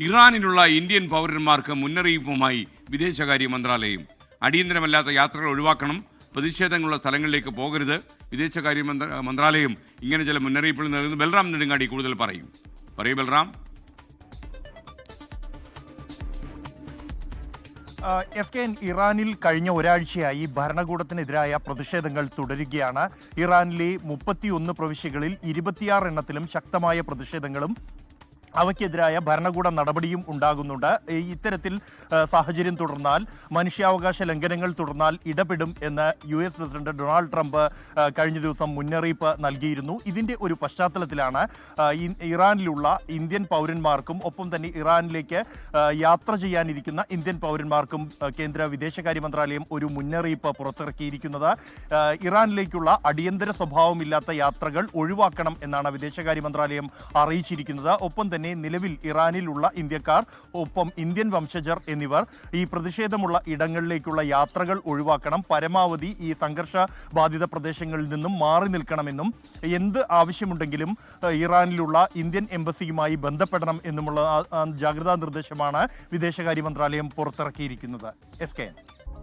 ഇറാനിലുള്ള Indian പൗരന്മാർക്ക് മുന്നറിയിപ്പുമായി വിദേശകാര്യ മന്ത്രാലയം. അടിയന്തരമല്ലാത്ത യാത്രകൾ ഒഴിവാക്കണം. പ്രതിഷേധങ്ങളുള്ള സ്ഥലങ്ങളിലേക്ക് പോകരുത്. വിദേശകാര്യ മന്ത്ര- മന്ത്രാലയം ഇങ്ങനെ ചില മുന്നറിയിപ്പുകൾ നൽകുന്നു. ബൽറാം നെടുങ്ങാടി കൂടുതൽ പറയും. പറയൂ ബൽറാം. എഫ് കെ ഇറാനിൽ കഴിഞ്ഞ ഒരാഴ്ചയായി ഭരണകൂടത്തിനെതിരായ പ്രതിഷേധങ്ങൾ തുടരുകയാണ്. ഇറാനിലെ മുപ്പത്തിയൊന്ന് പ്രവിശ്യകളിൽ ഇരുപത്തിയാറ് എണ്ണത്തിലും ശക്തമായ പ്രതിഷേധങ്ങളും അവയ്ക്കെതിരായ ഭരണകൂട നടപടിയും ഉണ്ടാകുന്നുണ്ട്. ഇത്തരത്തിൽ സാഹചര്യം തുടർന്നാൽ മനുഷ്യാവകാശ ലംഘനങ്ങൾ തുടർന്നാൽ ഇടപെടും എന്ന് U S president Donald Trump കഴിഞ്ഞ ദിവസം മുന്നറിയിപ്പ് നൽകിയിരുന്നു. ഇതിന്റെ ഒരു പശ്ചാത്തലത്തിലാണ് ഇറാനിലുള്ള ഇന്ത്യൻ പൗരന്മാർക്കും ഒപ്പം തന്നെ ഇറാനിലേക്ക് യാത്ര ചെയ്യാനിരിക്കുന്ന ഇന്ത്യൻ പൗരന്മാർക്കും കേന്ദ്ര വിദേശകാര്യ മന്ത്രാലയം ഒരു മുന്നറിയിപ്പ് പുറത്തിറക്കിയിരിക്കുന്നത്. ഇറാനിലേക്കുള്ള അടിയന്തര സ്വഭാവമില്ലാത്ത യാത്രകൾ ഒഴിവാക്കണം എന്നാണ് വിദേശകാര്യ മന്ത്രാലയം അറിയിച്ചിരിക്കുന്നത്. ഒപ്പം തന്നെ നിലവിൽ ഇറാനിലുള്ള ഇന്ത്യക്കാർ ഒപ്പം ഇന്ത്യൻ വംശജർ എന്നിവർ ഈ പ്രതിഷേധമുള്ള ഇടങ്ങളിലേക്കുള്ള യാത്രകൾ ഒഴിവാക്കണം. പരമാവധി ഈ സംഘർഷ ബാധിത പ്രദേശങ്ങളിൽ നിന്നും മാറി നിൽക്കണമെന്നും എന്ത് ആവശ്യമുണ്ടെങ്കിലും ഇറാനിലുള്ള ഇന്ത്യൻ എംബസിയുമായി ബന്ധപ്പെടണം എന്നുമുള്ള ജാഗ്രതാ നിർദ്ദേശമാണ് വിദേശകാര്യ മന്ത്രാലയം പുറത്തിറക്കിയിരിക്കുന്നത്. S K